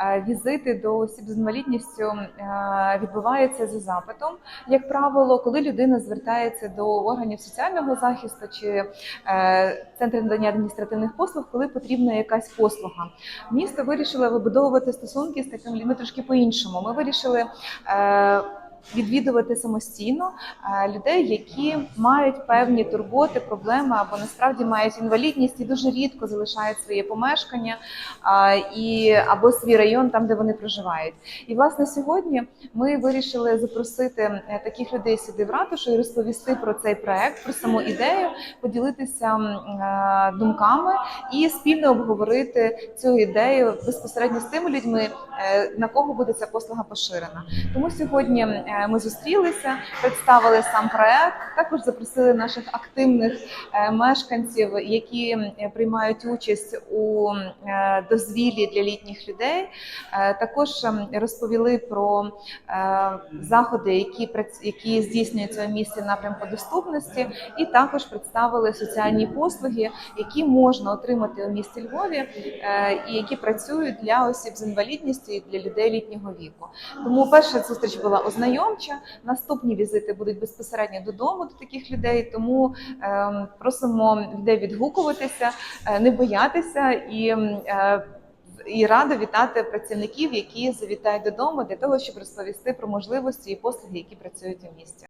Е, Візити до осіб з інвалідністю е, відбуваються за запитом. Як правило, коли людина звертається до органів соціального захисту чи е, центрів надання адміністративних послуг, коли потрібна якась послуга. Місто вирішило вибудовувати стосунки з таким людьми трошки по-іншому. Ми вирішили. Відвідувати самостійно е, людей, які мають певні турботи, проблеми або насправді мають інвалідність і дуже рідко залишають своє помешкання і або свій район там, де вони проживають. І власне сьогодні ми вирішили запросити е, таких людей сюди в ратушу і розповісти про цей проект, про саму ідею, поділитися е, думками і спільно обговорити цю ідею безпосередньо з тими людьми, на кого буде ця послуга поширена. Тому сьогодні ми зустрілися, представили сам проект. Також запросили наших активних е, мешканців, які е, приймають участь у е, дозвіллі для літніх людей. Е, Також розповіли про е, заходи, які які здійснюються у місті напрямку доступності, і також представили соціальні послуги, які можна отримати у місті Львові, е, і які працюють для осіб з інвалідністю і для людей літнього віку. Тому перша зустріч була ознайомча. Наступні візити будуть безпосередньо додому до таких людей. Тому ем, просимо людей відгукуватися, е, не боятися і. е, І рада вітати працівників, які завітають додому для того, щоб розповісти про можливості і послуги, які працюють у місті.